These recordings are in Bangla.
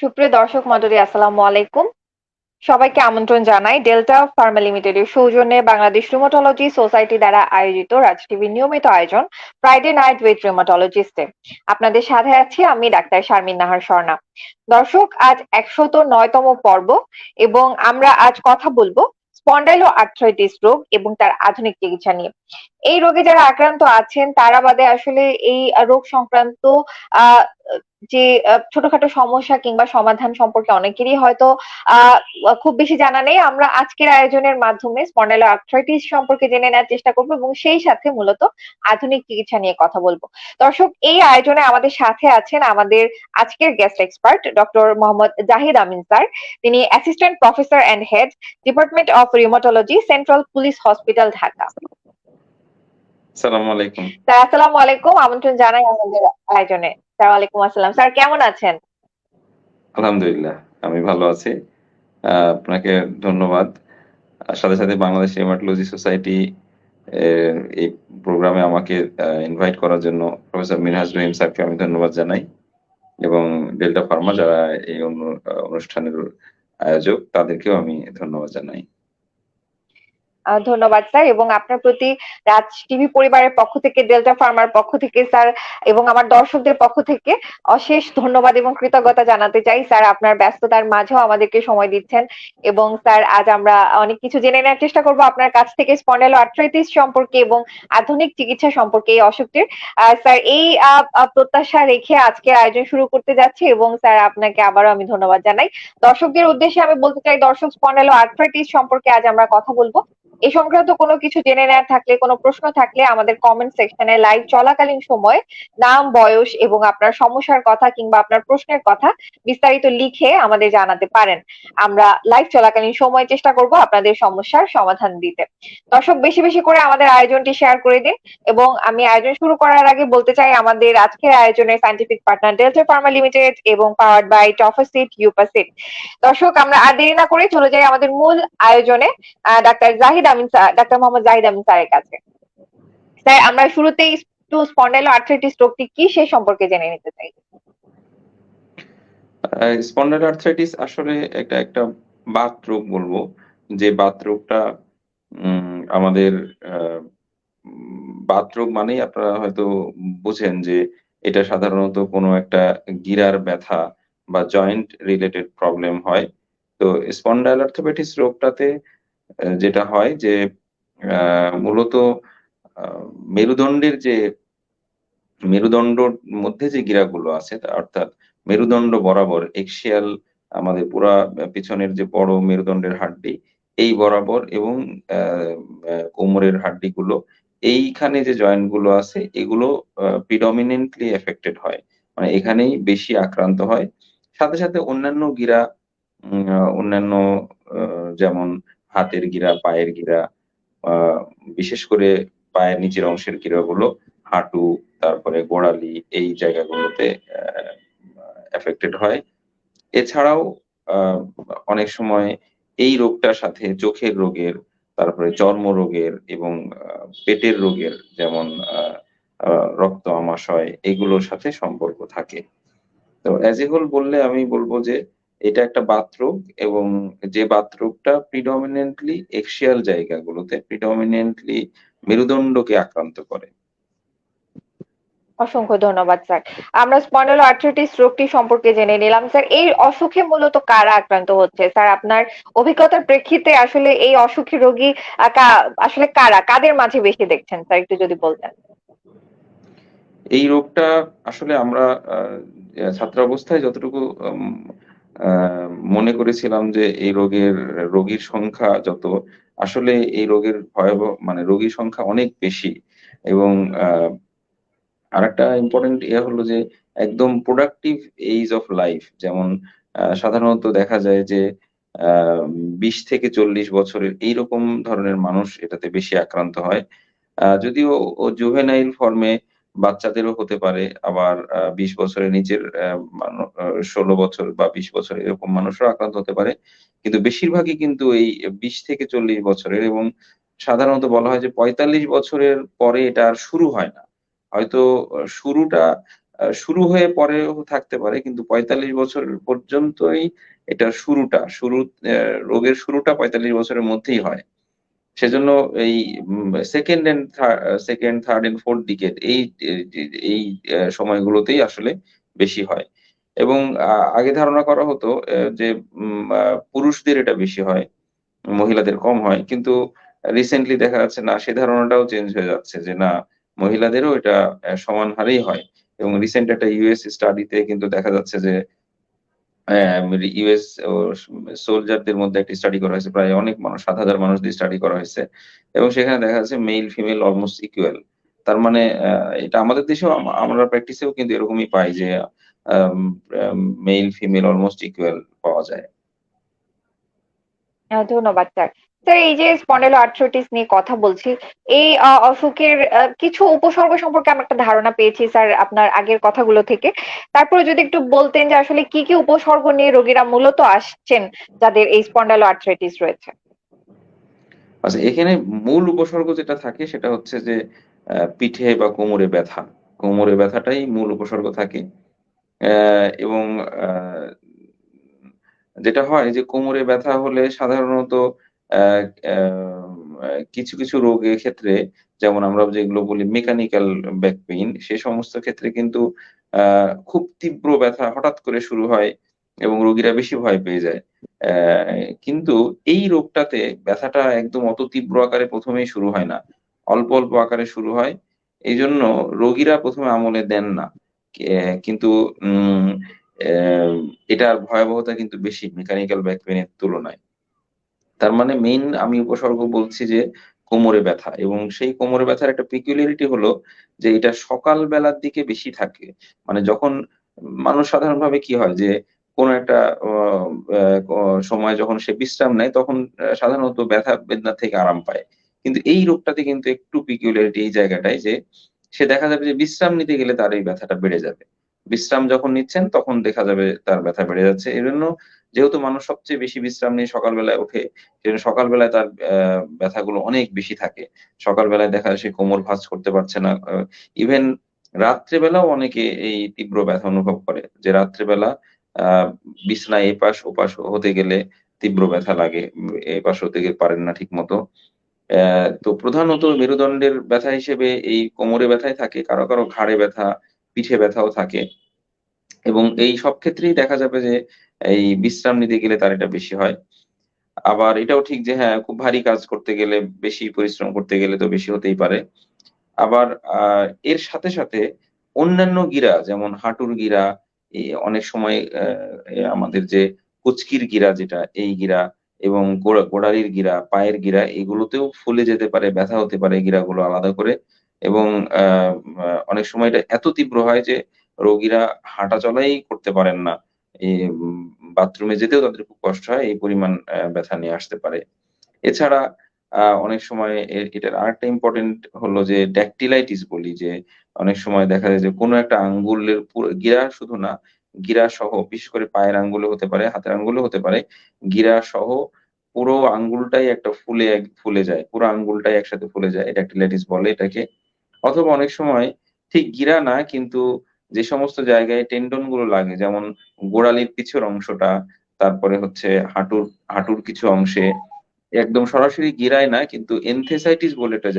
সুপ্রিয় দর্শক মন্ডলী, আসসালামু আলাইকুম। সবাইকে আমন্ত্রণ জানাই ডেল্টা ফার্মা লিমিটেডের সৌজন্যে বাংলাদেশ রুমাটোলজি সোসাইটি দ্বারা আয়োজিত রাজ টিভির নিয়মিত আয়োজন ফ্রাইডে নাইট উইথ রুমাটোলজিস্টে আপনাদের সাথে আছি আমি ডাক্তার শারমিন নাহার স্বর্ণা দর্শক, আজ একশত নয়তম পর্ব এবং আমরা আজ কথা বলব স্পন্ডাইলো আর্থ্রাইটিস রোগ এবং তার আধুনিক চিকিৎসা নিয়ে। এই রোগে যারা আক্রান্ত আছেন, তারা বাদে আসলে এই রোগ সংক্রান্ত যে ছোটখাটো সমস্যা কিংবা সমাধান সম্পর্কে অনেকেরই হয়তো খুব বেশি জানা নেই। আমরা আজকের আয়োজনের মাধ্যমে স্পন্ডাইলো আর্থ্রাইটিস সম্পর্কে জেনে নেওয়ার চেষ্টা করব এবং সেই সাথে মূলত আধুনিক চিকিৎসা নিয়ে কথা বলব। দর্শক, এই আয়োজনে আমাদের সাথে আছেন আমাদের আজকের guest expert doctor Mohammad Zahid Amin sir. তিনি assistant professor and head department of rheumatology central police hospital Dhaka. আলাইকুম। স্যার আসসালামু আলাইকুম। আমন্ত্রণ জানাই আমাদের আয়োজনে। স্যার ওয়ালাইকুম আসসালাম। স্যার কেমন আছেন? আলহামদুলিল্লাহ আমি ভালো আছি। আপনাকে ধন্যবাদ। সাথে সাথে বাংলাদেশ হেমাটোলজি সোসাইটি এই প্রোগ্রামে আমাকে ইনভাইট করার জন্য প্রফেসর মিনহাজ রহিম স্যারকে আমি ধন্যবাদ জানাই। এবং ডেল্টা ফার্মা যারা এই অনুষ্ঠানের আয়োজক তাদেরকেও আমি ধন্যবাদ জানাই। ধন্যবাদ, স্যার। এবং আপনার প্রতি রাজ টিভি পরিবারের পক্ষ থেকে, ডেল্টা ফার্মার পক্ষ থেকে, স্যার, এবং আমার দর্শকদের পক্ষ থেকে অশেষ ধন্যবাদ এবং কৃতজ্ঞতা জানাতে চাই। স্যার, আপনার ব্যস্ততার মাঝেও আমাদেরকে সময় দিচ্ছেন এবং, স্যার, আজ আমরা অনেক কিছু জেনে নেওয়ার চেষ্টা করব আপনার কাছ থেকে স্পন্ডালো আর্থ্রাইটিস সম্পর্কে এবং আধুনিক চিকিৎসা সম্পর্কে এই অসুখটির। স্যার, এই প্রত্যাশা রেখে আজকে আয়োজন শুরু করতে যাচ্ছি এবং, স্যার, আপনাকে আবারও আমি ধন্যবাদ জানাই। দর্শকদের উদ্দেশ্যে আমি বলতে চাই, দর্শক স্পন্ডালো আর্থ্রাইটিস সম্পর্কে আজ আমরা কথা বলব। এই সংক্রান্ত কোনো কিছু জেনে নেওয়ার থাকলে, কোনো প্রশ্ন থাকলে আমাদের কমেন্ট সেকশনে লাইভ চলাকালীন সময় নাম, বয়স এবং আপনার সমস্যার কথা কিংবা আপনার প্রশ্নের কথা বিস্তারিত লিখে আমাদের জানাতে পারেন। আমরা লাইভ চলাকালীন সময় চেষ্টা করব আপনাদের সমস্যার সমাধান দিতে। দর্শক, বেশি বেশি করে আমাদের আয়োজনটি শেয়ার করে দিন এবং আমি আয়োজন শুরু করার আগে বলতে চাই, আমাদের আজকের আয়োজনের scientific partner Delta pharma limited এবং পাওয়ার্ড বাই টফাসিট ইউপাসিট দর্শক, আমরা আর দেরি না করে চলে যাই আমাদের মূল আয়োজনে। Doctor Zahid Amin sir doctor Mohammad Zahid Amin স্যারের কাছে। স্যার, আমরা শুরুতেই টু স্পন্ডাইলো আর্থ্রাইটিস রোগটি কি সে সম্পর্কে জেনে নিতে চাই। স্পন্ডাইলো আর্থ্রাইটিস আসলে একটা একটা বাত রোগ বলব। যে বাত রোগটা আমাদের বাত রোগ মানেই আপনারা হয়তো বুঝেন যে এটা সাধারণত কোনো একটা গিরার ব্যথা বা জয়েন্ট রিলেটেড প্রবলেম হয়। তো স্পন্ডাইল আর্থোপেটিস রোগটাতে যেটা হয় যে মূলত মেরুদণ্ডের যে, মেরুদণ্ডর মধ্যে যে গিরাগুলো আছে অর্থাৎ মেরুদণ্ড বরাবর এক্সিয়াল আমাদের পুরা পিছনের যে বড় মেরুদণ্ডের হাড্ডি, এই বরাবর এবং কোমরের হাড্ডিগুলো, এইখানে যে জয়েন্টগুলো আছে, এগুলো প্রিডমিনেন্টলি এফেক্টেড হয়। মানে এখানেই বেশি আক্রান্ত হয়। সাথে সাথে অন্যান্য গিরা অন্যান্য যেমন হাতের গিরা, পায়ের গিরা বিশেষ করে পায়ের নিচের অংশের গিরাগুলো, হাঁটু, তারপরে গোড়ালি এই জায়গাগুলোতে এফেক্টেড হয়। এছাড়াও অনেক সময় এই রোগটার সাথে চোখের রোগের, তারপরে চর্ম রোগের এবং পেটের রোগের যেমন রক্ত আমাশয়, এগুলোর সাথে সম্পর্ক থাকে। তো অ্যাজ এ হোল বললে আমি বলব যে এটা একটা বাথরোগ এবং যে বাথরোগটা প্রিডমিনেন্টলি এক্সিয়াল জায়গাগুলোতে প্রিডমিনেন্টলি মেরুদণ্ডকে আক্রান্ত করে। অসংখ্য ধন্যবাদ স্যার। আমরা স্পন্ডালো আর্থ্রাইটিস রোগটি সম্পর্কে জেনে নিলাম স্যার। এই অসুখে মূলত কারা আক্রান্ত হচ্ছে? স্যার আপনার অভিজ্ঞতার প্রেক্ষিতে আসলে এই অসুখী রোগী আসলে কারা? কাদের মাঝে বেশি দেখছেন স্যার? একটু যদি বলতেন। এই রোগটা আসলে আমরা ছাত্র অবস্থায় যতটুকু মনে করেছিলাম যে এই রোগের, রোগীর সংখ্যা যত, আসলে এই রোগের ভয়াবহ মানে রোগীর সংখ্যা অনেক বেশি। এবং আর একটা ইম্পর্টেন্ট ইয়ে হলো যে একদম প্রোডাক্টিভ এইজ অফ লাইফ যেমন সাধারণত দেখা যায় যে বিশ থেকে চল্লিশ বছরের এইরকম ধরনের মানুষ এটাতে বেশি আক্রান্ত হয়। যদিও জুভেনাইল ফর্মে বাচ্চাদেরও হতে পারে, আবার বিশ বছরের নিচের ষোলো বছর বা বিশ বছর এরকম মানুষও আক্রান্ত হতে পারে কিন্তু বেশিরভাগই কিন্তু এই বিশ থেকে চল্লিশ বছরের এবং সাধারণত বলা হয় যে পঁয়তাল্লিশ বছরের পরে এটা আর শুরু হয় না হয়তো শুরুটা শুরু হয়ে পরেও থাকতে পারে, কিন্তু ৪৫ বছর পর্যন্তই এটার শুরুটা, শুরু রোগের শুরুটা ৪৫ বছরের মধ্যেই হয়। সেজন্য এই উম 2nd অ্যান্ড থা 2nd, 3rd অ্যান্ড 4th এই এই সময়গুলোতেই আসলে বেশি হয়। এবং আগে ধারণা করা হতো যে পুরুষদের এটা বেশি হয়, মহিলাদের কম হয়। কিন্তু রিসেন্টলি দেখা যাচ্ছে না সে ধারণাটাও চেঞ্জ হয়ে যাচ্ছে যে না মহিলাদেরও এটা সমান হারেই হয়। এবং রিসেন্ট একটা ইউএস স্টাডিতে কিন্তু দেখা যাচ্ছে যে ইউএস ও সোলজারদের মধ্যে একটা স্টাডি করা হয়েছে। প্রায় অনেক মানুষ ৭,০০০ মানুষ দিয়ে স্টাডি করা হয়েছে। এবং সেখানে দেখা যাচ্ছে মেল ফিমেল অলমোস্ট ইকুয়াল। তার মানে এটা আমাদের দেশেও আমরা প্র্যাকটিসেও কিন্তু এরকমই পাই যে মেল ফিমেল অলমোস্ট ইকুয়াল পাওয়া যায়। আ ধন্যবাদ স্যার। স্যার এই যে স্পন্ডাইলোআর্থ্রাইটিস নিয়ে কথা বলছি, এই অসুখের কিছু উপসর্গ সম্পর্কে আমরা একটা ধারণা পেয়েছি স্যার আপনার আগের কথাগুলো থেকে। তারপরে যদি একটু বলতেন যে আসলে কি, কি উপসর্গ নিয়ে রোগীরা মূলত আসছেন যাদের এই স্পন্ডাইলোআর্থ্রাইটিস রয়েছে? আচ্ছা এখানে মূল উপসর্গ যেটা থাকে সেটা হচ্ছে যে পিঠে বা কোমরে ব্যথা। কোমরে ব্যথাটাই মূল উপসর্গ থাকে। এবং যেটা হয় যে কোমরে ব্যথা হলে সাধারণত কিছু, কিছু রোগের ক্ষেত্রে যেমন আমরা যেগুলো বলি মেকানিক্যাল ব্যাক পেইন সে সমস্ত ক্ষেত্রে কিন্তু খুব তীব্র ব্যথা হঠাৎ করে শুরু হয় এবং রোগীরা বেশি ভয় পেয়ে যায়। কিন্তু এই রোগটাতে ব্যথাটা একদম অত তীব্র আকারে প্রথমেই শুরু হয় না। অল্প, অল্প আকারে শুরু হয়। এই জন্য রোগীরা প্রথমে আমলে দেন না। কিন্তু এটার ভয়াবহতা কিন্তু বেশি মেকানিক্যাল ব্যাক পেইন এর তুলনায়। তার মানে মেইন আমি উপসর্গ বলছি যে কোমরে ব্যথা এবং সেই কোমরে ব্যথার একটা peculiarity হলো যে এটা সকাল বেলার দিকে বেশি থাকে। মানে যখন মানুষ সাধারণভাবে কি হয় যে কোন একটা সময় যখন সে বিশ্রাম নেয় তখন সাধারণত ব্যথা বেদনা থেকে আরাম পায়। কিন্তু এই রোগটাতে কিন্তু একটু peculiarity এই জায়গাটায় যে সে দেখা যাবে যে বিশ্রাম নিতে গেলে তার এই ব্যথাটা বেড়ে যাবে। বিশ্রাম যখন নিচ্ছেন তখন দেখা যাবে তার ব্যথা বেড়ে যাচ্ছে। এজন্য যেহেতু মানুষ সবচেয়ে বেশি বিশ্রাম নিয়ে সকালবেলায় ওঠে, সেজন্য সকালবেলায় তার ব্যথাগুলো অনেক বেশি থাকে। সকালবেলায় দেখা যায় সে কোমর ভাঁজ করতে পারছে না। ইভেন রাত্রেবেলাও অনেকে এই তীব্র ব্যথা অনুভব করে। যে রাত্রেবেলা আ বিছানায় এপাশ ওপাশ হতে গেলে তীব্র ব্যথা লাগে। এপাশ হতে গেলে পারেন না ঠিকমতো। অ্যা তো প্রধানত মেরুদণ্ডের ব্যথা হিসেবে এই কোমরে ব্যথাই থাকে। কারও, কারও ঘাড়ে ব্যথা, পিঠে ব্যথাও থাকে। এবং এই সব ক্ষেত্রেই দেখা যাবে যে এই বিশ্রাম নিতে গেলে তার এটা বেশি হয়। আবার এটাও ঠিক যে হ্যাঁ, খুব ভারী কাজ করতে গেলে, বেশি পরিশ্রম করতে গেলে তো বেশি হতেই পারে। আবার এর সাথে, সাথে অন্যান্য গিরা যেমন হাঁটুর গিরা, অনেক সময় আমাদের যে কুচকির গিরা যেটা, এই গিরা এবং গোড়া গোড়ালির গিরা, পায়ের গিরা এগুলোতেও ফুলে যেতে পারে, ব্যথা হতে পারে গিরাগুলো আলাদা করে। এবং অনেক সময় এটা এত তীব্র হয় যে রোগীরা হাঁটা চলাই করতে পারেন না। বাথরুমে যেতেও তাদের খুব কষ্ট হয়। এই পরিমাণ ব্যথা নিয়ে আসতে পারে। এছাড়া অনেক সময় এটার আরেকটা ইম্পোর্টেন্ট হলো যে ড্যাকটিলাইটিস বলি যে অনেক সময় দেখা যায় যে কোনো একটা আঙ্গুলের গিরা শুধু না, গিরা সহ বিশেষ করে পায়ের আঙ্গুলে হতে পারে, হাতের আঙ্গুলেও হতে পারে। গিরা সহ পুরো আঙ্গুলটাই একটা ফুলে ফুলে যায়। পুরো আঙ্গুলটাই একসাথে ফুলে যায়। ড্যাকটিলাইটিস বলে এটাকে। অথবা অনেক সময় ঠিক গিরা না কিন্তু যে সমস্ত জায়গায় টেন্ডনগুলো লাগে যেমন গোড়ালির পিছের অংশটা, তারপরে হচ্ছে হাঁটুর হাঁটুর কিছু অংশে একদম সরাসরি গিরায় না কিন্তু এনথেসাইটিস বলে একটা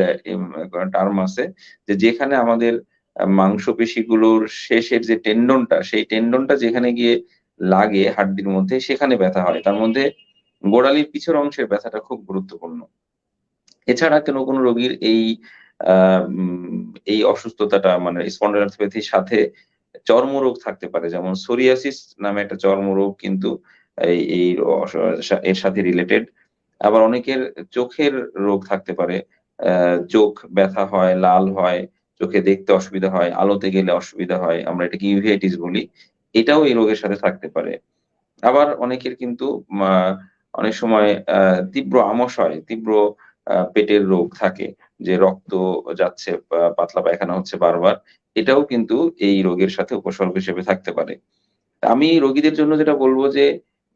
টার্ম আছে। যে যেখানে আমাদের মাংসপেশিগুলোর শেষের যে টেন্ডনটা, সেই টেন্ডনটা যেখানে গিয়ে লাগে হাড্ডির মধ্যে সেখানে ব্যথা হয়। তার মধ্যে গোড়ালির পিছের অংশের ব্যথাটা খুব গুরুত্বপূর্ণ। এছাড়া কোন, কোনো রোগীর এই এই অসুস্থতাটা মানে স্পন্ডাইলোআর্থ্রাইটিস সাথে চর্মরোগ থাকতে পারে। যেমন সোরিয়াসিস নামে একটা চর্মরোগ কিন্তু এই এর সাথে রিলেটেড। আবার অনেকের চোখের রোগ থাকতে পারে। চোখ ব্যথা হয়, লাল হয়, চোখে দেখতে অসুবিধা হয়, আলোতে গেলে অসুবিধা হয়। আমরা এটাকে ইউভেইটিস বলি। এটাও এই রোগের সাথে থাকতে পারে। আবার অনেকের কিন্তু অনেক সময় তীব্র আমাশয়, তীব্র পেটের রোগ থাকে। যে রক্ত যাচ্ছে, পাতলা পায়খানা হচ্ছে বারবার। এটাও কিন্তু এই রোগের সাথে উপসর্গ হিসেবে থাকতে পারে। আমি রোগীদের জন্য যেটা বলব যে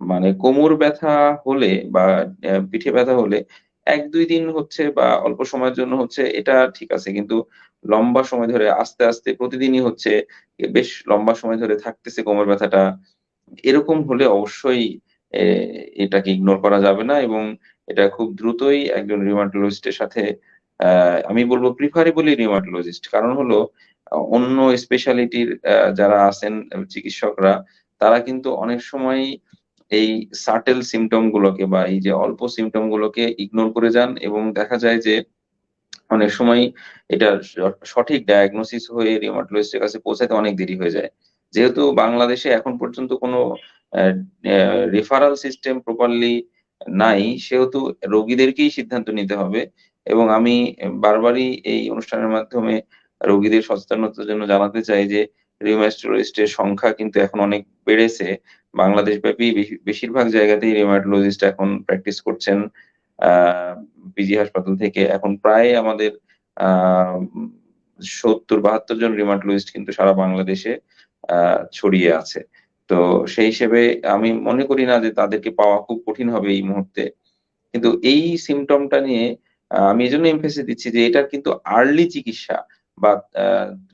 মানে কোমর ব্যথা হলে বা পিঠে ব্যথা হলে ১-২ দিন হচ্ছে বা অল্প সময়ের জন্য হচ্ছে এটা ঠিক আছে। কিন্তু লম্বা সময় ধরে আস্তে, আস্তে প্রতিদিনই হচ্ছে বেশ লম্বা সময় ধরে থাকতেছে কোমর ব্যথাটা। এরকম হলে অবশ্যই এটাকে ইগনোর করা যাবে না এবং এটা খুব দ্রুতই একজন রিউমাটোলজিস্ট এর সাথে আমি বলব প্রিফারেবলি রিউমাটোলজিস্ট। কারণ হলো অন্য স্পেশালিটির যারা আছেন চিকিৎসকরা তারা কিন্তু অনেক সময়ই এই সাটেল সিম্পটম গুলোকে বা এই যে অল্প সিম্পটম গুলোকে ইগনোর করে যান এবং দেখা যায় যে অনেক সময় এটা সঠিক ডায়াগনোসিস হয়ে রিউমাটোলজিস্ট এর কাছে পৌঁছাতে অনেক দেরি হয়ে যায়। যেহেতু বাংলাদেশে এখন পর্যন্ত কোনো রেফারাল সিস্টেম প্রপারলি নাই, সেহেতু রোগীদেরকেই সিদ্ধান্ত নিতে হবে এবং আমি বারবারই এই অনুষ্ঠানের মাধ্যমে রোগীদের সচেতনতার জন্য জানাতে চাই যে রিউমাটোলজিস্ট এর সংখ্যা কিন্তু এখন অনেক বেড়েছে। বাংলাদেশব্যাপী বেশি, বেশিরভাগ জায়গাতেই রিউমাটোলজিস্ট এখন প্র্যাকটিস করছেন। পিজি হাসপাতাল থেকে এখন প্রায় আমাদের আ ৭০-৭২ জন রিউমাটোলজিস্ট কিন্তু সারা বাংলাদেশে ছড়িয়ে আছে। তো সেই হিসেবে আমি মনে করি না যে তাদেরকে পাওয়া খুব কঠিন হবে এই মুহূর্তে। কিন্তু এই সিম্পটমটা নিয়ে আমি জন্য এমফেসিস দিচ্ছি যে এটার কিন্তু আর্লি চিকিৎসা বা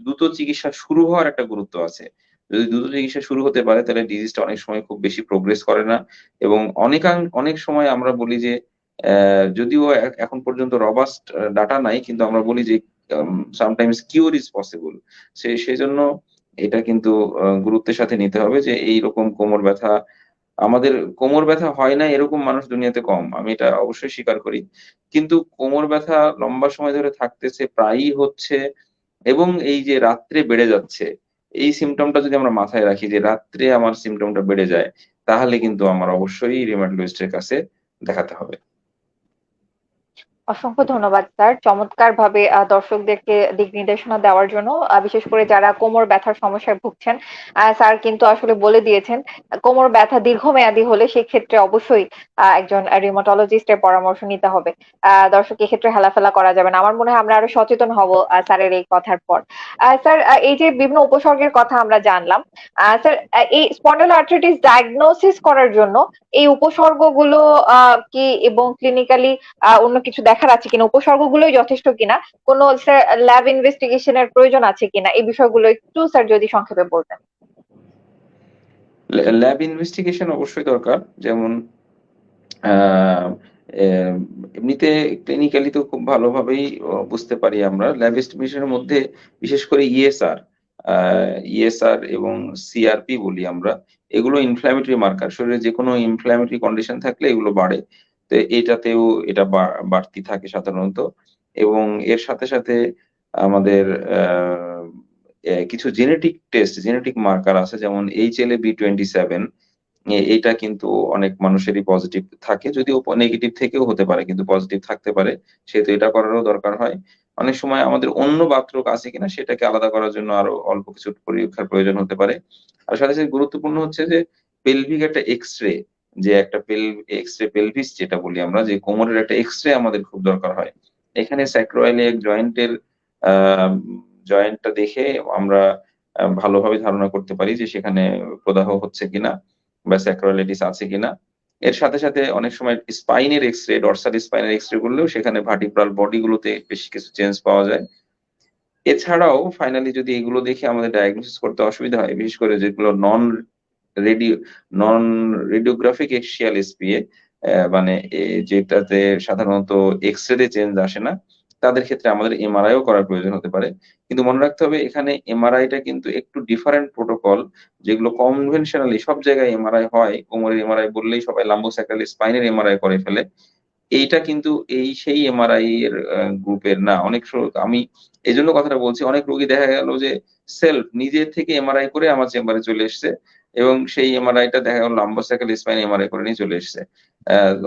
দ্রুত চিকিৎসা শুরু হওয়ার একটা গুরুত্ব আছে। যদি দ্রুত চিকিৎসা শুরু হতে পারে, তাহলে ডিজিজটা অনেক সময় খুব বেশি প্রোগ্রেস করে না এবং অনেকাং, অনেক সময় আমরা বলি যে যদিও এখন পর্যন্ত রবাস্ট ডাটা নাই, কিন্তু আমরা বলি যে সামটাইমস কিউর ইজ পসিবল। সে, সেজন্য এটা কিন্তু গুরুত্বের সাথে নিতে হবে যে, এইরকম কোমর ব্যথা আমাদের কোমর ব্যথা হয় না এরকম মানুষ দুনিয়াতে কম। আমি এটা অবশ্যই স্বীকার করি। কিন্তু কোমর ব্যথা লম্বা সময় ধরে থাকতেছে, প্রায়ই হচ্ছে এবং এই যে রাত্রে বেড়ে যাচ্ছে, এই সিমটমটা যদি আমরা মাথায় রাখি যে রাত্রে আমার সিমটমটা বেড়ে যায়, তাহলে কিন্তু আমার অবশ্যই রিউমাটোলজিস্ট এর কাছে দেখাতে হবে। অসংখ্য ধন্যবাদ স্যার। চমৎকারভাবে আ দর্শকদেরকে দিক নির্দেশনা দেওয়ার জন্য। বিশেষ করে যারা কোমর ব্যথার সমস্যায় ভুগছেন, স্যার কিন্তু আসলে বলে দিয়েছেন কোমর ব্যথা দীর্ঘমেয়াদী হলে সেক্ষেত্রে অবশ্যই আ একজন এর পরামর্শ নিতে হবে। দর্শক এক্ষেত্রে হেলাফেলা করা যাবে না। আমার মনে হয় আমরা আরও সচেতন হব স্যারের এই কথার পর। স্যার এই যে বিভিন্ন উপসর্গের কথা আমরা জানলাম। স্যার এই স্পন্ডালোআর্থ্রাইটিস ডায়াগনোসিস করার জন্য এই উপসর্গগুলো কি এবং ক্লিনিক্যালি অন্য কিছু দেখার আছে কিনা? উপসর্গগুলোই যথেষ্ট কিনা? কোন ল্যাব ইনভেস্টিগেশন এর প্রয়োজন আছে কিনা? এই বিষয়গুলো একটু স্যার যদি সংক্ষেপে বলতেন। ল্যাব ইনভেস্টিগেশন অবশ্যই দরকার। যেমন এমনিতে ক্লিনিক্যালি তো খুব ভালোভাবেই বুঝতে পারি আমরা। ল্যাব এর মধ্যে বিশেষ করে ইএসআর, আ ইএসআর এবং সিআরপি বলি আমরা। এগুলো ইনফ্ল্যামেটরি মার্কার। শরীরে যেকোনো ইনফ্ল্যামেটরি কন্ডিশন থাকলে এগুলো বাড়ে। তো এটাতেও এটা বাড়তি থাকে সাধারণত এবং এর সাথে, সাথে আমাদের কিছু জেনেটিক টেস্ট, জেনেটিক মার্কার আছে যেমন HLA-B27 এ বি টোয়েন্টি সেভেন এটা কিন্তু অনেক মানুষেরই পজিটিভ থাকে। যদিও নেগেটিভ থেকেও হতে পারে কিন্তু পজিটিভ থাকতে পারে। সেহেতু এটা করারও দরকার হয়। অনেক সময় আমাদের অন্য বাতরোগ আছে কিনা সেটাকে আলাদা করার জন্য আরও অল্প কিছু পরীক্ষার প্রয়োজন হতে পারে। আর সাথে, সাথে গুরুত্বপূর্ণ হচ্ছে যে পেলভিক একটা এক্স-রে যে একটা পেল এক্স-রে পেলভিস যেটা বলি আমরা যে কোমরের একটা এক্স-রে আমাদের খুব দরকার হয়। এখানে স্যাক্রোইলিয়াক জয়েন্টের জয়েন্টটা দেখে আমরা ভালোভাবে ধারণা করতে পারি যে সেখানে প্রদাহ হচ্ছে কিনা বা স্যাক্রোইলাইটিস আছে কিনা। এর সাথে, সাথে অনেক সময় স্পাইনের এক্স-রে, ডরসাল স্পাইনের এক্স-রে করলেও সেখানে ভার্টিব্রাল বডি গুলোতে বেশ কিছু চেঞ্জ পাওয়া যায়। এছাড়াও ফাইনালি যদি এগুলো দেখে আমাদের ডায়াগনোসিস করতে অসুবিধা হয়, বিশেষ করে যেগুলো non radio non radiographic axial SPA মানে যেটাতে সাধারণত এক্স-রে তে চেঞ্জ আসে না, তাদের ক্ষেত্রে আমাদের এমআরআই ও করার প্রয়োজন হতে পারে। কিন্তু মনে রাখতে হবে এখানে এমআরআইটা কিন্তু একটু ডিফারেন্ট প্রোটোকল যেগুলো কনভেনশনালি সব জায়গায় এমআরআই হয়। কোমরের এমআরআই বললেই সবাই লাম্বোস্যাক্রাল স্পাইনের এমআরআই করে ফেলে। এইটা কিন্তু এই সেই এমআরআই এর গ্রুপের না। অনেক আমি এজন্য কথাটা বলছি অনেক রোগী দেখা গেল যে সেলফ নিজে থেকে এমআরআই করে আমার চেম্বারে চলে এসছে এবং সেই এমআরআইটা দেখা গেল লাম্বোস্যাক্রাল স্পাইন এমআরআই করে নিয়ে চলে এসছে।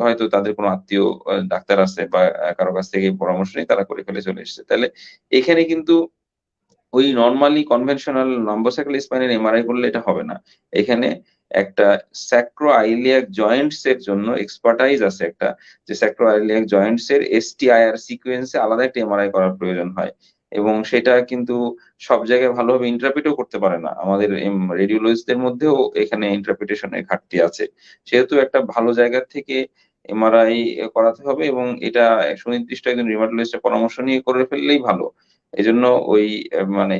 হয়তো তাদের কোনো আত্মীয় ডাক্তার আছে বা কারও কাছ থেকে পরামর্শ নিয়ে তারা করে ফেলে চলে এসছে। তাহলে এখানে কিন্তু ওই নর্মালি কনভেনশনাল লাম্বোস্যাক্রাল স্পাইনের এমআরআই করলে এটা হবে না। এখানে একটা স্যাক্রো আইলিয়াক জয়েন্টস এর জন্য এক্সপার্টাইজ আছে একটা, যে স্যাক্রো আইলিয়াক জয়েন্টস এর এসটিআইআর সিকোয়েন্স আলাদা একটা এমআরআই করার প্রয়োজন হয় এবং সেটা কিন্তু সব জায়গায় ভালোভাবে ইন্টারপ্রেট ও করতে পারে না। আমাদের রেডিওলজিস্টদের মধ্যেও এখানে ইন্টারপ্রিটেশন এর ঘাটতি আছে। সেহেতু একটা ভালো জায়গা থেকে এমআরআই করাতে হবে এবং এটা সুনির্দিষ্ট একজন রিউমাটোলজিস্ট এর পরামর্শ নিয়ে করে ফেললেই ভালো এই জন্য ওই মানে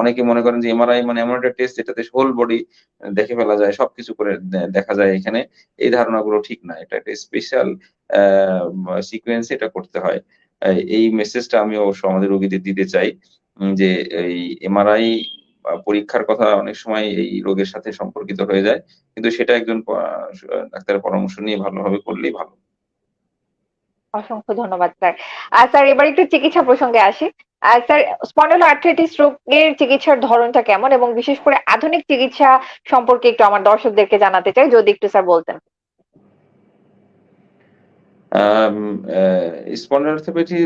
অনেকে মনে করেন যে এমআরআই মানে এমন একটা টেস্ট যেটাতে হোল বডি দেখে ফেলা যায়, সবকিছু করে দেখা যায় এখানে। এই ধারণাগুলো ঠিক না। এটা একটা স্পেশাল সিকোয়েন্স এটা করতে হয়। এই মেসেজটা আমি অবশ্য আমাদের রোগীদের দিতে চাই। যে এই এমআরআই পরীক্ষার কথা অনেক সময় এই রোগের সাথে সম্পর্কিত হয়ে যায়। কিন্তু সেটা একজন ডাক্তারের পরামর্শ নিয়ে ভালোভাবে করলেই ভালো। অসংখ্য ধন্যবাদ, স্যার। আ স্যার, এবার একটু চিকিৎসা প্রসঙ্গে আসি। আ স্যার স্পন্ডালোআর্থ্রাইটিস রোগের চিকিৎসার ধরনটা কেমন? এবং বিশেষ করে আধুনিক চিকিৎসা সম্পর্কে একটু আমার দর্শকদেরকে জানাতে চাই। যদি একটু স্যার বলতেন। অ্যা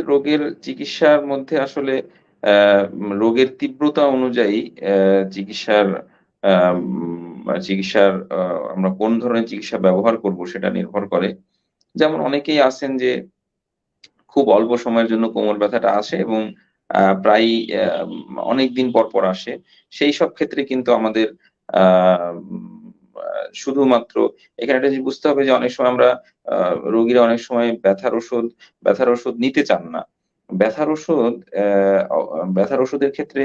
রোগের চিকিৎসার মধ্যে আসলে রোগের তীব্রতা অনুযায়ী চিকিৎসার চিকিৎসার আমরা কোন ধরনের চিকিৎসা ব্যবহার করব সেটা নির্ভর করে। যেমন অনেকেই আছেন যে খুব অল্প সময়ের জন্য কোমর ব্যথাটা আসে এবং আ প্রায়ই অ্যা অনেকদিন পর, পর আসে। সেই সব ক্ষেত্রে কিন্তু আমাদের আ আ শুধুমাত্র এখানে একটা জিনিস বুঝতে হবে যে অনেক সময় আমরা রোগীরা অনেক সময় ব্যথার ওষুধ ব্যথার ওষুধ নিতে চান না। ব্যথার ওষুধ ব্যথার ওষুধের ক্ষেত্রে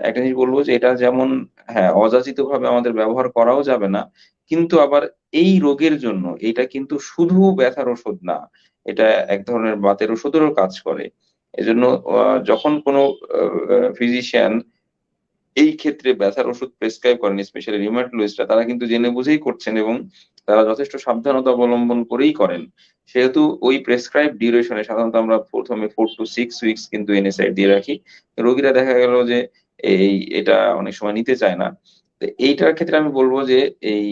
একটা জিনিস বলব যে এটা যেমন হ্যাঁ, অযাচিতভাবে আমাদের ব্যবহার করাও যাবে না। কিন্তু আবার এই রোগের জন্য এটা কিন্তু শুধু ব্যথার ওষুধ না। এটা এক ধরনের বাতের ওষুধেরও কাজ করে। এজন্য যখন কোনো ফিজিশিয়ান এই ক্ষেত্রে ব্যথার ওষুধ প্রেসক্রাইব করেন স্পেশালি রিউমাটোলজিস্টরা তারা কিন্তু জেনে বুঝেই করছেন এবং তারা যথেষ্ট সাবধানতা অবলম্বন করেই করেন। সেহেতু ওই প্রেসক্রাইব ডিউরেশনে সাধারণত আমরা ১ম এ 4 to 6 উইকস কিন্তু এনএসআইড দিয়ে রাখি। রোগীরা দেখা গেল যে এই, এটা অনেক সময় নিতে চায় না। এইটার ক্ষেত্রে আমি বলব যে এই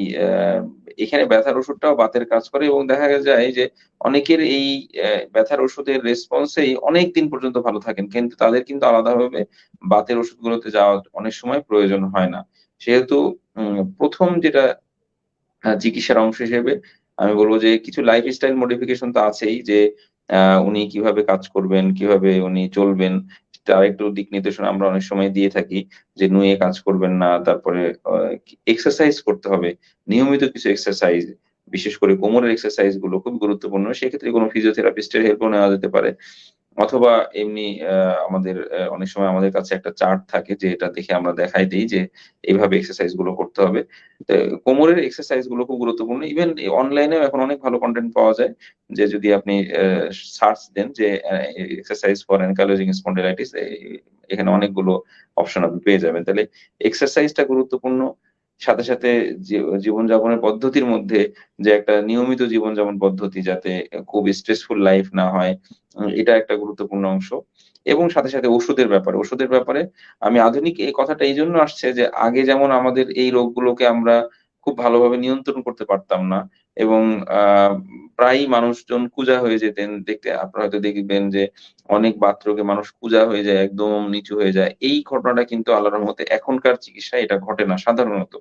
এখানে ব্যথার ওষুধটাও বাতের কাজ করে এবং দেখা যায় যে অনেকের এই ব্যথার ওষুধের রেসপন্সেই অনেক দিন পর্যন্ত ভালো থাকেন। কিন্তু তাদের কিন্তু আলাদাভাবে বাতের ওষুধগুলোতে যাওয়ার অনেক সময় প্রয়োজন হয় না। সেহেতু ১ম যেটা চিকিৎসার অংশ হিসেবে আমি বলব যে কিছু লাইফস্টাইল মডিফিকেশন তো আছেই যে উনি কীভাবে কাজ করবেন, কীভাবে উনি চলবেন তার একটু দিক নির্দেশনা আমরা অনেক সময় দিয়ে থাকি। যে নুয়ে কাজ করবেন না। তারপরে এক্সারসাইজ করতে হবে। নিয়মিত কিছু এক্সারসাইজ বিশেষ করে কোমরের এক্সারসাইজগুলো খুব গুরুত্বপূর্ণ। সেক্ষেত্রে কোনো ফিজিওথেরাপিস্টের হেল্পও নেওয়া যেতে পারে। অথবা এমনি আমাদের অনেক সময় আমাদের কাছে একটা চার্ট থাকে যে এটা দেখে আমরা দেখাই দিই যে এইভাবে এক্সারসাইজগুলো করতে হবে। কোমরের এক্সারসাইজগুলো খুব গুরুত্বপূর্ণ। ইভেন অনলাইনেও এখন অনেক ভালো কন্টেন্ট পাওয়া যায়। যে যদি আপনি সার্চ দেন যে এক্সারসাইজ ফর অ্যানকাইলোজিং স্পন্ডিলাইটিস এখানে অনেকগুলো অপশন আপনি পেয়ে যাবেন। তাহলে এক্সারসাইজটা গুরুত্বপূর্ণ। সাথে, সাথে জীবনযাপনের পদ্ধতির মধ্যে যে একটা নিয়মিত জীবনযাপন পদ্ধতি যাতে খুব স্ট্রেসফুল লাইফ না হয়, এটা একটা গুরুত্বপূর্ণ অংশ। এবং সাথে, সাথে ওষুধের ব্যাপারে। ওষুধের ব্যাপারে আমি আধুনিক এই কথাটা এই জন্য আসছে যে আগে যেমন আমাদের এই রোগগুলোকে আমরা খুব ভালোভাবে নিয়ন্ত্রণ করতে পারতাম না এবং আ প্রায়ই মানুষজন কুঁজা হয়ে যেতেন। দেখতে আপনারা হয়তো দেখবেন যে অনেক বাত্রকে মানুষ কুঁজা হয়ে যায়, একদম নিচু হয়ে যায়। এই ঘটনাটা কিন্তু আল্লাহর মতে এখনকার চিকিৎসায় এটা ঘটে না সাধারণত।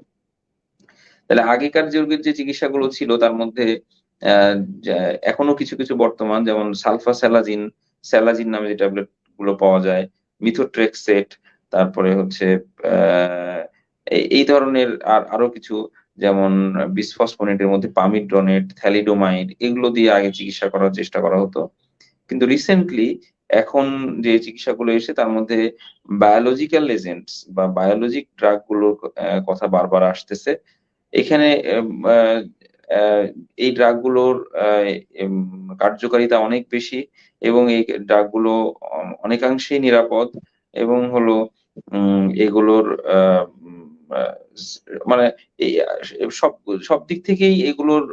তাহলে আগেকার যুগের যে চিকিৎসাগুলো ছিল তার মধ্যে এখনও কিছু, কিছু বর্তমান যেমন সালফা স্যালাজিন স্যালাজিন নামে যে ট্যাবলেটগুলো পাওয়া যায়, মিথোট্রেক্সেট তারপরে হচ্ছে এই ধরনের আর আরও কিছু যেমন বিসফসফোনেটের মধ্যে পামিড্রনেট, থ্যালিডোমাইড এগুলো দিয়ে আগে চিকিৎসা করার চেষ্টা করা হতো। কিন্তু রিসেন্টলি এখন যে চিকিৎসাগুলো এসে তার মধ্যে বায়োলজিক্যাল এজেন্টস বা বায়োলজিক ড্রাগগুলোর কথা বারবার আসতেছে। এখানে এই ড্রাগগুলোর কার্যকারিতা অনেক বেশি এবং এই ড্রাগগুলো অনেকাংশেই নিরাপদ এবং হলো এগুলোর মানে সব সব দিক থেকেই এগুলোর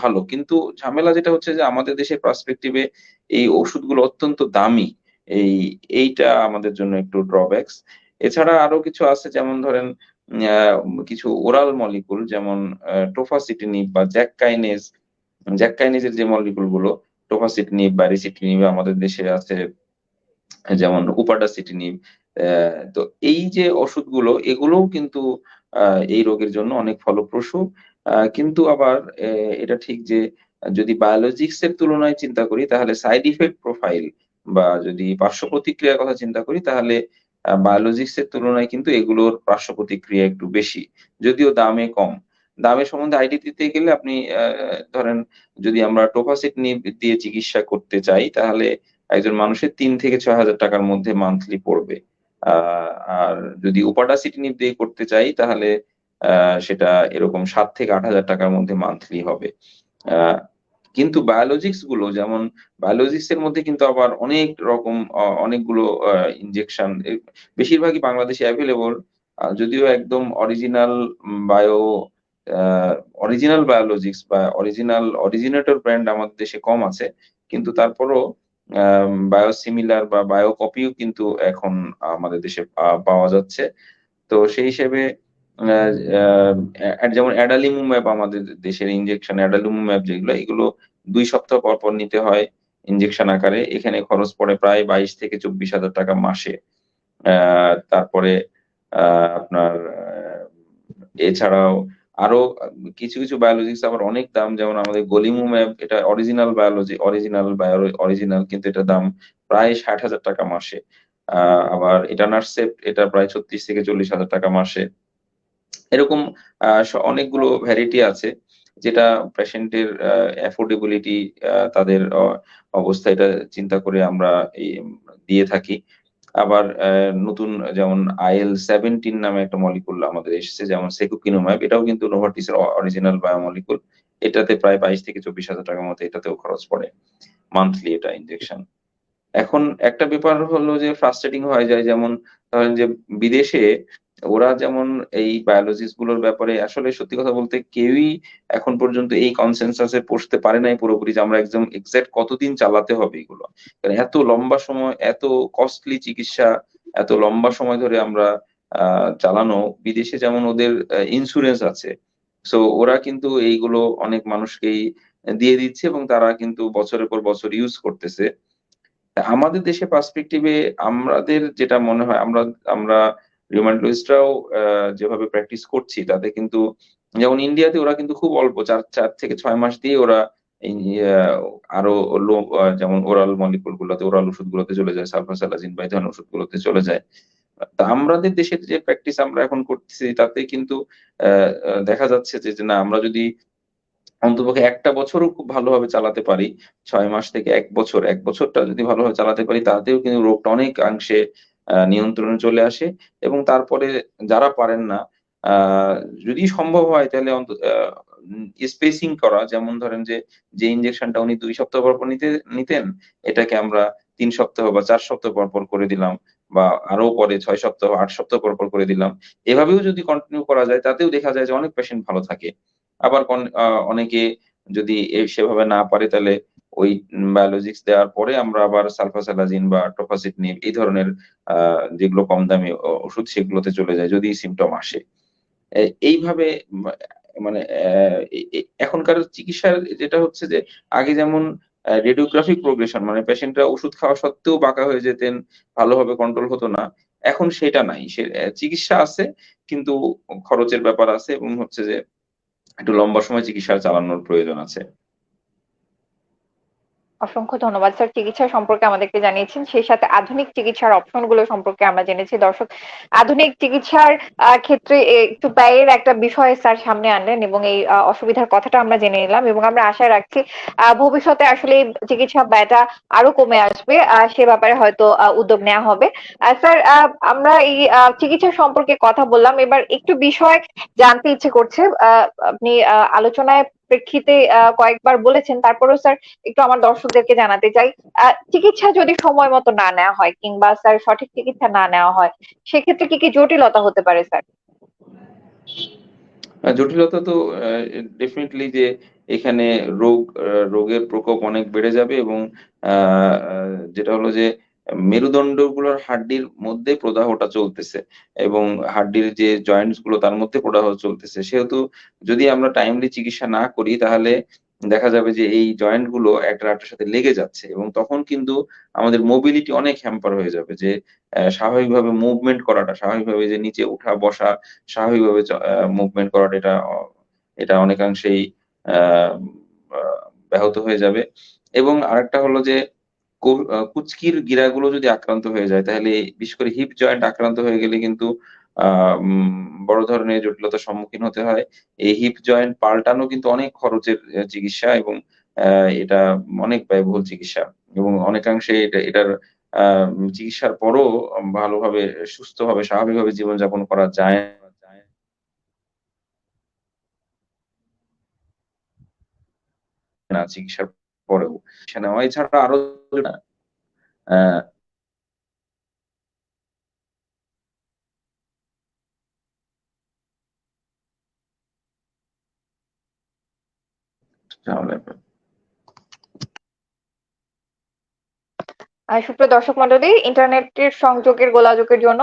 ভালো। কিন্তু ঝামেলা যেটা হচ্ছে যে আমাদের দেশের পার্সপেক্টিভ এই ওষুধগুলো অত্যন্ত দামি। এই এইটা আমাদের জন্য একটু ড্রব্যাকস। এছাড়া আরও কিছু আছে যেমন ধরেন কিছু ওরাল মলিকুল যেমন আ টোফাসিটিনিব বা জ্যাক কাইনেজ, জ্যাক কাইনেজের যে মলিকিউলগুলো টোফাসিটিনিব, ব্যারিসিটিনিব আমাদের দেশে আছে যেমন উপাডাসিটিনিব। তো এই যে ওষুধগুলো, এগুলোও কিন্তু এই রোগের জন্য অনেক ফলপ্রসূ। কিন্তু আবার এটা ঠিক যে, যদি বায়োলজিক্স এর তুলনায় চিন্তা করি, তাহলে সাইড ইফেক্ট প্রোফাইল বা যদি পার্শ্ব প্রতিক্রিয়ার কথা চিন্তা করি, তাহলে বায়োলজিক্স এর তুলনায় কিন্তু এগুলোর পার্শ্ব প্রতিক্রিয়া একটু বেশি। যদিও দামে কম। দামের সম্বন্ধে আইডি দিতে গেলে আপনি ধরেন, যদি আমরা টোফাসিটিনিব দিয়ে চিকিৎসা করতে চাই, তাহলে একজন মানুষের তিন থেকে ছয় হাজার টাকার মধ্যে মান্থলি পড়বে আর যদি উপাডাসিটিনিভ দিয়ে করতে চাই, তাহলে সেটা এরকম সাত থেকে আট হাজার টাকার মধ্যে মান্থলি হবে। কিন্তু বায়োলজিক্সগুলো, যেমন বায়োলজিক্স এর মধ্যে কিন্তু আবার অনেক রকম অনেকগুলো ইনজেকশন বেশিরভাগই বাংলাদেশে অ্যাভেলেবল যদিও একদম অরিজিনাল বায়ো অরিজিনাল বায়োলজিক্স বা অরিজিনাল অরিজিনেটর ব্র্যান্ড আমাদের দেশে কম আছে, কিন্তু তারপরও বায়োসিমিলার বা বায়ো কপিও কিন্তু এখন আমাদের দেশে পাওয়া যাচ্ছে। তো সেই হিসেবে যেমন অ্যাডালিমুম্যাব আমাদের দেশের ইনজেকশন অ্যাডালিমুম্যাব যেগুলো, এগুলো দুই সপ্তাহ পর পর নিতে হয় ইনজেকশন আকারে। এখানে খরচ পড়ে প্রায় বাইশ থেকে চব্বিশ হাজার টাকা মাসে। তারপরে আপনার এছাড়াও আরও কিছু কিছু বায়োলজিক্স আবার অনেক দাম, যেমন আমাদের গলিমুম্যাব এটা original biology original bio original কিন্তু এটা দাম প্রায় ষাট হাজার টাকা মাসে। আবার ইটানারসেপ্ট এটা প্রায় ছত্রিশ থেকে চল্লিশ হাজার টাকা মাসে। এরকম অনেকগুলো ভ্যারাইটি আছে, যেটা পেশেন্টের অ্যাফোর্ডেবিলিটি তাদের অবস্থা, এটা চিন্তা করে আমরা দিয়ে থাকি। আবার নতুন যেমন আইএল সেভেন্টিন নামে একটা মলিকুল আমাদের এসেছে, যেমন সেকুকিনোম্যাব এটাও কিন্তু নোভার্টিসের অরিজিনাল বায়োমলিকুল এটাতে প্রায় বাইশ থেকে চব্বিশ হাজার টাকার মতো এটাতেও খরচ পড়ে মান্থলি এটা ইনজেকশন এখন একটা ব্যাপার হলো যে ফ্রাস্ট্রেটিং হয়ে যায়, যেমন ধরেন যে বিদেশে ওরা যেমন এই বায়োলজিসগুলোর ব্যাপারে আসলে সত্যি কথা বলতে কেউই এখন পর্যন্ত এই কনসেনসাসে পৌঁছতে পারে নাই পুরোপুরি যে আমরা একদম এক্সাক্ট কতদিন চালাতে হবে এগুলো। কারণ এত লম্বা সময়, এত কস্টলি চিকিৎসা, এত লম্বা সময় ধরে আমরা চালানো, বিদেশে যেমন ওদের ইন্স্যুরেন্স আছে। সো ওরা কিন্তু এইগুলো অনেক মানুষকেই দিয়ে দিচ্ছে এবং তারা কিন্তু বছরের পর বছর ইউজ করতেছে। আমাদের দেশে পার্সপেক্টিভে আমাদের যেটা মনে হয়, আমরা আমরা রিউমাটোলজিস্টরাও যেভাবে প্র্যাকটিস করছি তাতে কিন্তু যেমন ইন্ডিয়াতে ওরা কিন্তু খুব অল্প চার চার থেকে ছয় মাস দিয়ে ওরা আরও লো যেমন ওরাল মলিকুল গুলোতে ওরাল ওষুধ গুলোতে চলে যায় সালফাসালাজিন বা এই ধরনের ওষুধ গুলোতে চলে যায়। তা আমাদের দেশের যে প্র্যাকটিস আমরা এখন করতেছি তাতে কিন্তু দেখা যাচ্ছে যে না আমরা যদি অন্ততপক্ষে একটা বছরও খুব ভালোভাবে চালাতে পারি ছয় মাস থেকে এক বছর এক বছরটা যদি ভালোভাবে চালাতে পারি তাতেও কিন্তু রোগটা অনেকাংশে আহ, নিয়ন্ত্রণে চলে আসে এবং তারপরে যারা পারেন না যদি সম্ভব হয় তাহলে স্পেসিং করা, যেমন ধরেন যে যে ইনজেকশনটা উনি দুই সপ্তাহ পর পর নিতে, নিতেন, এটাকে আমরা তিন সপ্তাহ বা চার সপ্তাহ পর পর করে দিলাম বা আরও পরে ছয় সপ্তাহ, আট সপ্তাহ পর পর করে দিলাম, এভাবেও যদি কন্টিনিউ করা যায়, তাতেও দেখা যায় যে অনেক পেশেন্ট ভালো থাকে। আবার অনেকে যদি সেভাবে না পারে তাহলে ওই বায়োলজিক্স দেওয়ার পরে আমরা আবার সালফাসালাজিন বা টোফাসিটনিব এই ধরনের যেগুলো কম দামি ওষুধ সেগুলোতে চলে যায় যদি সিমটম আসে। এইভাবে মানে এখনকার চিকিৎসার যেটা হচ্ছে যে আগে যেমন রেডিওগ্রাফিক প্রোগ্রেশন মানে পেশেন্টরা ওষুধ খাওয়া সত্ত্বেও বাঁকা হয়ে যেতেন, ভালোভাবে কন্ট্রোল হতো না, এখন সেটা নাই। সে চিকিৎসা আছে, কিন্তু খরচের ব্যাপার আছে এবং হচ্ছে যে একটু লম্বা সময় চিকিৎসা চালানোর প্রয়োজন আছে। অসংখ্য ধন্যবাদ, স্যার। চিকিৎসা সম্পর্কে আমাদেরকে জানিয়েছেন। সেই সাথে আধুনিক চিকিৎসার অপশনগুলো সম্পর্কে আমরা জেনেছি। দর্শক, আধুনিক চিকিৎসার ক্ষেত্রে একটু ব্যয়ের একটা বিষয় স্যার সামনে আনলেন এবং এই অসুবিধার কথাটা আমরা জেনে নিলাম এবং আমরা আশা রাখছি ভবিষ্যতে আসলে চিকিৎসা ব্যয়টা আরও কমে আসবে। সে ব্যাপারে হয়তো উদ্যোগ নেওয়া হবে। স্যার আমরা এই চিকিৎসা সম্পর্কে কথা বললাম। এবার একটু বিষয় জানতে ইচ্ছে করছে। আপনি আলোচনায় প্রেক্ষিতে কয়েকবার বলেছেন। তারপরেও স্যার একটু আমার দর্শকদেরকে জানাতে চাই চিকিৎসা যদি সময় মতো না নেওয়া হয় কিংবা স্যার সঠিক চিকিৎসা না নেওয়া হয়, সেক্ষেত্রে কি কি জটিলতা হতে পারে, স্যার? জটিলতা তো ডেফিনেটলি যে এখানে রোগ রোগের প্রকোপ অনেক বেড়ে যাবে এবং যেটা হলো যে মেরুদণ্ডগুলোর হাড্ডির মধ্যে প্রদাহটা চলতেছে এবং হাড্ডির যে জয়েন্টসগুলো তার মধ্যে প্রদাহ চলতেছে। সেহেতু যদি আমরা টাইমলি চিকিৎসা না করি, তাহলে দেখা যাবে যে এই জয়েন্টগুলো একটা আরেকটার সাথে লেগে যাচ্ছে এবং তখন কিন্তু আমাদের মোবিলিটি অনেক হ্যাম্পার হয়ে যাবে যে স্বাভাবিকভাবে মুভমেন্ট করাটা, স্বাভাবিকভাবে যে নিচে উঠা বসা, স্বাভাবিকভাবে মুভমেন্ট করাটা এটা এটা অনেকাংশেই ব্যাহত হয়ে যাবে। এবং আরেকটা হলো যে কুচকির গিরাগুলো যদি আক্রান্ত হয়ে যায়, তাহলে বিশেষ করে হিপ জয়েন্ট আক্রান্ত হয়ে গেলে কিন্তু বড় ধরনের জটিলতার সম্মুখীন হতে হয়। এই হিপ জয়েন্ট পাল্টানো কিন্তু অনেক খরচের চিকিৎসা এবং এটা অনেক ব্যয়বহুল চিকিৎসা। এবং অনেকাংশে এটা, এটার চিকিৎসার পরও ভালোভাবে, সুস্থভাবে, স্বাভাবিকভাবে জীবনযাপন করা যায় না, চিকিৎসার পরেও। নেওয়া এছাড়া আরও সুপ্রিয় দর্শক মন্ডলী ইন্টারনেটের সংযোগের গোলাযোগের জন্য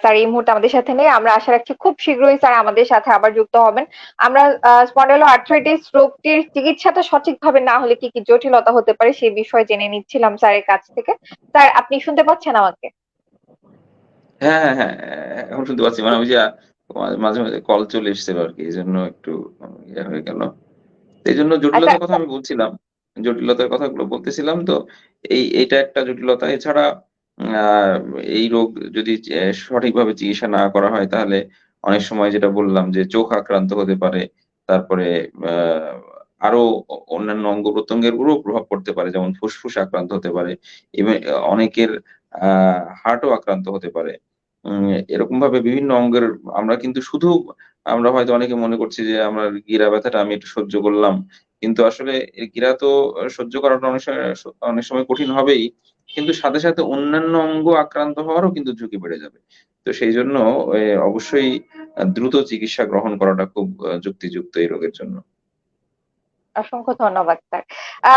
স্যার এই মুহূর্তে আমাদের সাথে নেই। আমরা আশা রাখছি খুব শীঘ্রই স্যার আমাদের সাথে আবার যুক্ত হবেন। আমরা স্পন্ডালো আর্থ্রাইটিস রোগটির চিকিৎসাটা সঠিকভাবে না হলে কি কি জটিলতা হতে পারে সেই বিষয়ে জেনে নিচ্ছিলাম স্যারের কাছ থেকে। স্যার আপনি শুনতে পাচ্ছেন আমাকে? হ্যাঁ হ্যাঁ হ্যাঁ এখন শুনতে পাচ্ছি। মানে ওই যে মাঝে মাঝে কল চলে এসেছিল আর কি এই জন্য একটু ইয়ে হয়ে গেল। এই জন্য জটিলতার আচ্ছা। কথা আমি বলছিলাম। জটিলতার কথাগুলো বলতেছিলাম তো। এই এটা একটা জটিলতা। এছাড়া এই রোগ যদি সঠিকভাবে চিকিৎসা না করা হয়, তাহলে অনেক সময় যেটা বললাম যে চোখ আক্রান্ত হতে পারে, তারপরে আরও অন্যান্য অঙ্গ প্রত্যঙ্গের উপরেও প্রভাব পড়তে পারে, যেমন ফুসফুস আক্রান্ত হতে পারে, এবং অনেকের হার্টও আক্রান্ত হতে পারে। এরকম ভাবে বিভিন্ন অঙ্গের, আমরা কিন্তু শুধু, আমরা হয়তো অনেকে মনে করছি যে আমরা গিরা ব্যথাটা আমি একটু সহ্য করলাম, কিন্তু আসলে গিরা তো সহ্য করাটা অনেক সময় অনেক সময় কঠিন হবেই। কিন্তু সাথে সাথে অন্যান্য অঙ্গ আক্রান্ত হওয়ারও কিন্তু ঝুঁকি বেড়ে যাবে। তো সেই জন্য অবশ্যই দ্রুত চিকিৎসা গ্রহণ করাটা খুব যুক্তিযুক্ত এই রোগের জন্য। অসংখ্য ধন্যবাদ, স্যার।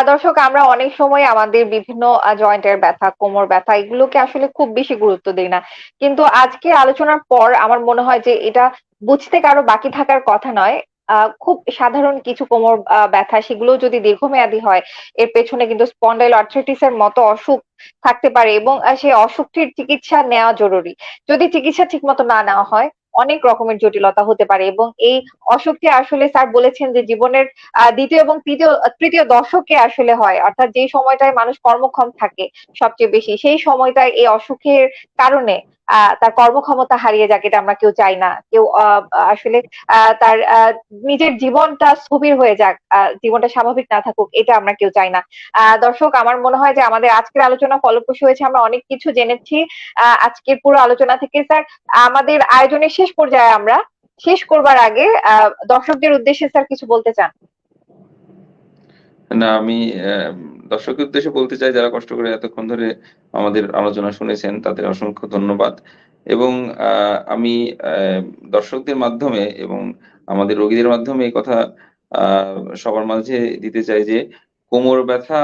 দর্শক, আমরা অনেক সময় আমাদের বিভিন্ন জয়েন্টের ব্যথা, কোমর ব্যথা, এগুলোকে আসলে খুব বেশি গুরুত্ব দিই না। কিন্তু আজকে আলোচনার পর আমার মনে হয় যে এটা বুঝতে কারও বাকি থাকার কথা নয়। খুব সাধারণ কিছু কোমর ব্যথা সেগুলো যদি দীর্ঘমেয়াদী হয়, এর পেছনে কিন্তু স্পন্ডাইল আর্থ্রাইটিস এর মতো অসুখ থাকতে পারে এবং সেই অসুখটির চিকিৎসা নেওয়া জরুরি। যদি চিকিৎসা ঠিকমতো না নেওয়া হয়, অনেক রকমের জটিলতা হতে পারে এবং এই অসুখটি আসলে স্যার বলেছেন যে জীবনের দ্বিতীয় এবং তৃতীয় তৃতীয় দশকে আসলে হয়, অর্থাৎ যে সময়টায় মানুষ কর্মক্ষম থাকে সবচেয়ে বেশি, সেই সময়টায় এই অসুখের কারণে তার কর্মক্ষমতা হারিয়ে যাক, এটা আমরা কেউ চাই না। কেউ আসলে তার নিজের জীবনটা স্থবির হয়ে যাক জীবনটা স্বাভাবিক না থাকুক, এটা আমরা কেউ চাই না। দর্শক, আমার মনে হয় যে আমাদের আজকের আলোচনা ফলপ্রসূ হয়েছে, আমরা অনেক কিছু জেনেছি আজকের পুরো আলোচনা থেকে। স্যার, আমাদের আয়োজনের শেষ পর্যায়ে আমরা শেষ করবার আগে দর্শকদের উদ্দেশ্যে স্যার কিছু বলতে চান। না, আমি দর্শকের উদ্দেশ্যে বলতে চাই, যারা কষ্ট করে এতক্ষণ ধরে আমাদের আলোচনা শুনেছেন, তাদের অসংখ্য ধন্যবাদ। এবং আমি দর্শকদের মাধ্যমে এবং আমাদের রোগীদের মাধ্যমে এই কথা সবার মাঝে দিতে চাই যে, কোমর ব্যথা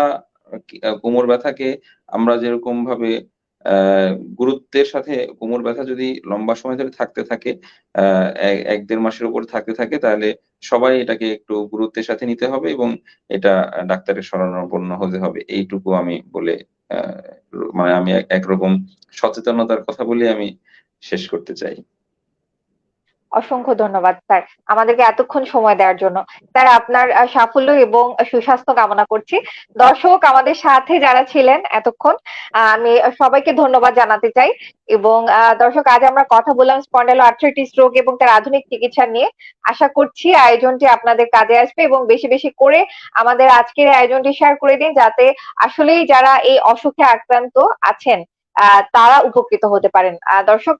কোমর ব্যথাকে আমরা যেরকম ভাবে গুরুত্বের সাথে কোমর ব্যথা যদি লম্বা সময় ধরে থাকতে থাকে এক দেড় মাসের উপর থাকতে থাকে, তাহলে সবাই এটাকে একটু গুরুত্বের সাথে নিতে হবে এবং এটা ডাক্তারের শরণাপন্ন হতে হবে। এইটুকু আমি বলে মানে আমি এক- একরকম সচেতনতার কথা বলে আমি শেষ করতে চাই। অসংখ্য ধন্যবাদ, স্যার। আমাদেরকে এতক্ষণ সময় দেওয়ার জন্য। স্যার, আপনার সাফল্য এবং সুস্বাস্থ্য কামনা করছি। দর্শক, আমাদের সাথে যারা ছিলেন এতক্ষণ আমি সবাইকে ধন্যবাদ জানাতে চাই। এবং দর্শক, আজ আমরা কথা বললাম স্পন্ডালো আর্থ্রাইটিস রোগ এবং তার আধুনিক চিকিৎসা নিয়ে। আশা করছি আয়োজনটি আপনাদের কাজে আসবে এবং বেশি বেশি করে আমাদের আজকের আয়োজনটি শেয়ার করে দিন, যাতে আসলেই যারা এই অসুখে আক্রান্ত আছেন তারা উপকৃত হতে পারেন। দর্শক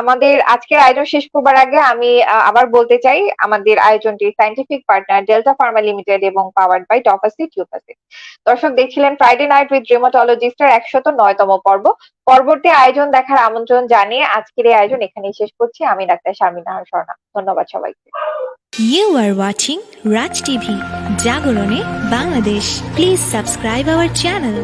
আমাদের আজকের আয়োজন শেষ করবার আগে আমি আবার বলতে চাই আমাদের আয়োজনটি scientific partner Delta pharma limited এবং পাওয়ার্ড বাই টপাসি টিউপাসি দর্শক দেখছিলেন ফ্রাইডে নাইট উইথ রিমোটোলজিস্টের একশত নয়তম পর্ব। পরবর্তী আয়োজন দেখার আমন্ত্রণ জানিয়ে আজকের এই আয়োজন এখানেই শেষ করছি। আমি ডাক্তার শারমিনা স্বর্ণা ধন্যবাদ সবাইকে। You are watching Raj TV, Jagorone, Bangladesh. Please subscribe our channel.